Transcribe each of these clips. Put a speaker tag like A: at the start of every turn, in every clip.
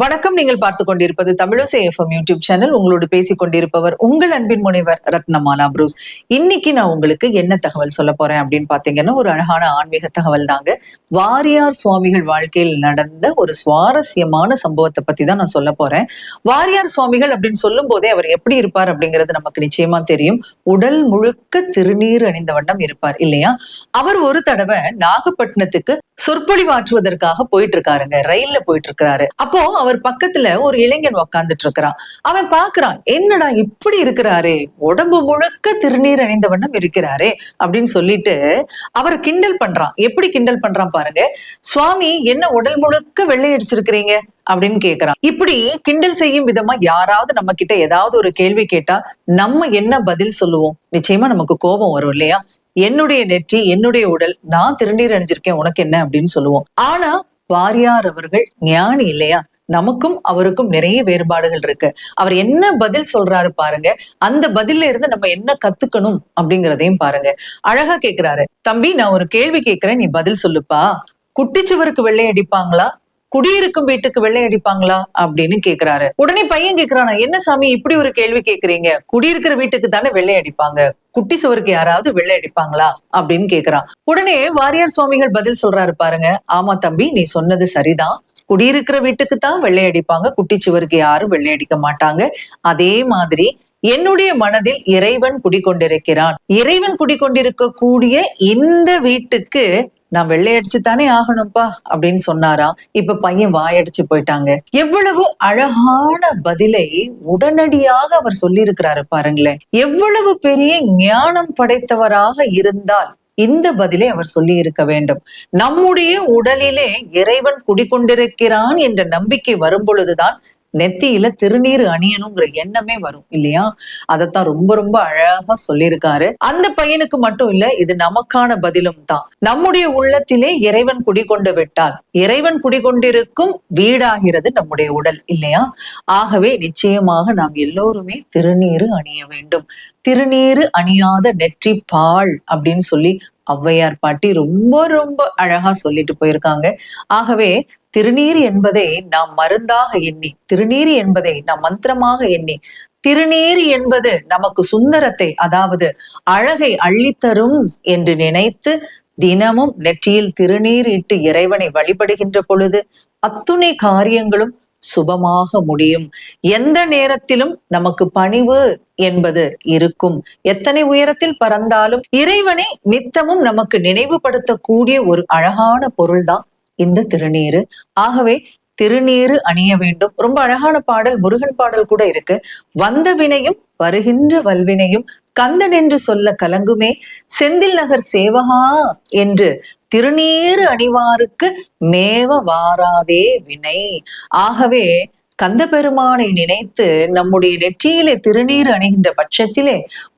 A: வணக்கம். நீங்கள் பார்த்து கொண்டிருப்பது தமிழசை எஃப்எம் யூடியூப் சேனல். உங்களோடு பேசிக் கொண்டிருப்பவர் உங்கள் அன்பின் முனைவர் ரத்னமாலா புரூஸ். இன்னைக்கு நான் உங்களுக்கு என்ன தகவல் சொல்ல போறேன் அப்படின்னு பாத்தீங்கன்னா ஒரு அழகான ஆன்மீக தகவல் தாங்க. வாரியார் சுவாமிகள் வாழ்க்கையில் நடந்த ஒரு சுவாரஸ்யமான சம்பவத்தை பத்தி தான் நான் சொல்ல போறேன். வாரியார் சுவாமிகள் அப்படின்னு சொல்லும் போதே அவர் எப்படி இருப்பார் அப்படிங்கிறது நமக்கு நிச்சயமா தெரியும். உடல் முழுக்க திருநீர் அணிந்த வண்ணம் இருப்பார் இல்லையா? அவர் ஒரு தடவை நாகப்பட்டினத்துக்கு சொற்பொழிவாற்றுவதற்காக போயிட்டு இருக்காருங்க. ரயில்ல போயிட்டு இருக்கிறாரு. அப்போ அவர் பக்கத்துல ஒரு இளைஞன் உக்காந்துட்டு இருக்கிறான் அவன் பாக்குறான் என்னடா இப்படி இருக்கிறாரே? உடம்பு முழுக்க திருநீர் அணிந்த வண்ணம் இருக்கிறாரே? அப்படின்னு சொல்லிட்டு அவர் கிண்டல் பண்றான். எப்படி கிண்டல் பண்றான் பாருங்க. சுவாமி என்ன உடல் முழுக்க வெள்ளை அடிச்சிருக்கிறீங்க? அப்படின்னு கேக்குறான். இப்படி கிண்டல் செய்யும் விதமா யாராவது நம்ம கிட்ட ஏதாவது ஒரு கேள்வி கேட்டா நம்ம என்ன பதில் சொல்லுவோம்? நிச்சயமா நமக்கு கோபம் வரும் இல்லையா? என்னுடைய நெற்றி என்னுடைய உடல் நான் திருநீர் அணிஞ்சிருக்கேன் உனக்கு என்ன? அப்படின்னு சொல்லுவோம். ஆனா வாரியார் அவர்கள் ஞானி இல்லையா? நமக்கும் அவருக்கும் நிறைய வேறுபாடுகள் இருக்கு. அவர் என்ன பதில் சொல்றாரு பாருங்க. அந்த பதில்ல இருந்து நம்ம என்ன கத்துக்கணும் அப்படிங்கறதையும் பாருங்க. அழகா கேக்குறாரு. தம்பி நான் ஒரு கேள்வி கேக்குறேன். நீ பதில் சொல்லுப்பா. குட்டிச்சுவருக்கு வெள்ளை அடிப்பாங்களா? குடியிருக்கும் வீட்டுக்கு வெள்ளை அடிப்பாங்களா? அப்படின்னு கேக்குறாரு. உடனே பையன் கேக்குறானா என்ன சாமி இப்படி ஒரு கேள்வி கேக்குறீங்க? குடியிருக்கிற வீட்டுக்கு தானே வெள்ளை அடிப்பாங்க. குட்டி சுவருக்கு யாராவது வெள்ளை அடிப்பாங்களா? அப்படின்னு கேக்குறான். உடனே வாரியார் சுவாமிகள் பதில் சொல்றாரு பாருங்க. ஆமா தம்பி நீ சொன்னது சரிதான். குடியிருக்கிற வீட்டுக்கு தான் வெள்ளை அடிப்பாங்க. குட்டி சுவருக்கு யாரும் வெள்ளை அடிக்க மாட்டாங்க. அதே மாதிரி என்னுடைய மனதில் இறைவன் குடிக்கொண்டிருக்கிறான் இறைவன் குடிக்கொண்டிருக்க கூடிய இந்த வீட்டுக்கு நான் வெள்ளையடிச்சு தானே ஆகணும்ப்பா அப்படின்னு சொன்னாராம். இப்ப பையன் வாயடிச்சு போயிட்டாங்க. எவ்வளவு அழகான பதிலை உடனடியாக அவர் சொல்லியிருக்கிறாரு பாருங்களேன். எவ்வளவு பெரிய ஞானம் படைத்தவராக இருந்தால் இந்த பதிலை அவர் சொல்லி இருக்க வேண்டும். நம்முடைய உடலிலே இறைவன் குடிக்கொண்டிருக்கிறான் என்ற நம்பிக்கை வரும் பொழுதுதான் நெத்தியில திருநீர் அணியணுங்கிற எண்ணமே வரும் இல்லையா? அதத்தான் ரொம்ப ரொம்ப அழகா சொல்லியிருக்காரு. அந்த பையனுக்கு மட்டும் இல்ல இது நமக்கான பதிலும் தான். நம்முடைய உள்ளத்திலே இறைவன் குடிகொண்டு விட்டால் இறைவன் குடிகொண்டிருக்கும் வீடாகிறது நம்முடைய உடல் இல்லையா? ஆகவே நிச்சயமாக நாம் எல்லோருமே திருநீரு அணிய வேண்டும். திருநீரு அணியாத நெற்றி பால் அப்படின்னு சொல்லி ஔவையார் பாட்டி ரொம்ப ரொம்ப அழகா சொல்லிட்டு போயிருக்காங்க. ஆகவே திருநீர் என்பதை நாம் மருந்தாக எண்ணி திருநீர் என்பதை நாம் மந்திரமாக எண்ணி திருநீர் என்பது நமக்கு சுந்தரத்தை அதாவது அழகை அள்ளித்தரும் என்று நினைத்து தினமும் நெற்றியில் திருநீர் இட்டு இறைவனை வழிபடுகின்ற பொழுது அத்துணை காரியங்களும் சுபமாக முடியும். எந்த நேரத்திலும் நமக்கு பணிவு என்பது இருக்கும். எத்தனை உயரத்தில் பறந்தாலும் இறைவனை நித்தமும் நமக்கு நினைவுபடுத்தக்கூடிய ஒரு அழகான பொருள்தான் இந்த திருநீரு. ஆகவே திருநீரு அணிய வேண்டும். ரொம்ப அழகான பாடல் முருகன் பாடல் கூட இருக்கு. வந்த வினையும் வருகின்ற வல்வினையும் கந்தன் என்று சொல்ல கலங்குமே. செந்தில் நகர் சேவகா என்று திருநீறு அணிவாருக்கு மேவ வாராதே வினை. ஆகவே கந்த பெருமானை நினைத்து நம்முடைய நெற்றியிலே திருநீர் அணிகின்ற பட்சத்திலே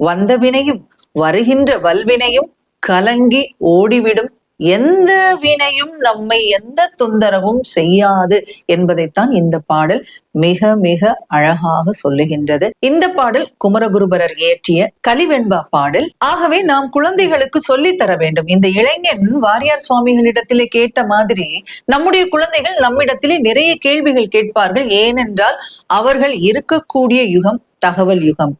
A: வந்த வினையும் வருகின்ற வல்வினையும் கலங்கி ஓடிவிடும். எந்த வினையும் நம்மை எந்த தொந்தரவும் செய்யாது என்பதைத்தான் இந்த பாடல் மிக மிக அழகாக சொல்லுகின்றது. இந்த பாடல் குமரகுருபரர் இயற்றிய கலிவெண்பா பாடல். ஆகவே நாம் குழந்தைகளுக்கு சொல்லி தர வேண்டும். இந்த இளைஞன் வாரியார் சுவாமிகளிடத்திலே கேட்ட மாதிரி நம்முடைய குழந்தைகள் நம்மிடத்திலே நிறைய கேள்விகள் கேட்பார்கள். ஏனென்றால் அவர்கள் இருக்கக்கூடிய யுகம் தகவல் யுகம்.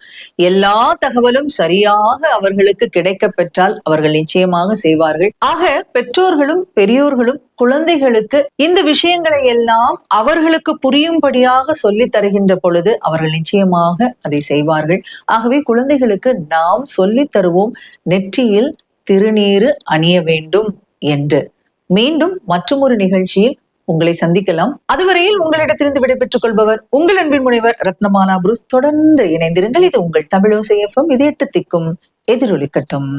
A: எல்லா தகவலும் சரியாக அவர்களுக்கு கிடைக்க பெற்றால் அவர்கள் நிச்சயமாக செய்வார்கள். ஆக பெற்றோர்களும் பெரியோர்களும் குழந்தைகளுக்கு இந்த விஷயங்களை எல்லாம் அவர்களுக்கு புரியும்படியாக சொல்லி தருகின்ற பொழுது அவர்கள் நிச்சயமாக அதை செய்வார்கள். ஆகவே குழந்தைகளுக்கு நாம் சொல்லி தருவோம் நெற்றியில் திருநீரு அணிய வேண்டும் என்று. மீண்டும் மற்றொரு நிகழ்ச்சியில் உங்களை சந்திக்கலாம். அதுவரையில் உங்களிடத்திலிருந்து விடைபெற்றுக் கொள்பவர் உங்கள் அன்பின் முனைவர் ரத்னமாலா புருஸ். தொடர்ந்து இணைந்திருங்கள். இது உங்கள் தமிழோசை எஃப்எம் இது எட்டு திக்கும் எதிரொலிக்கட்டும்.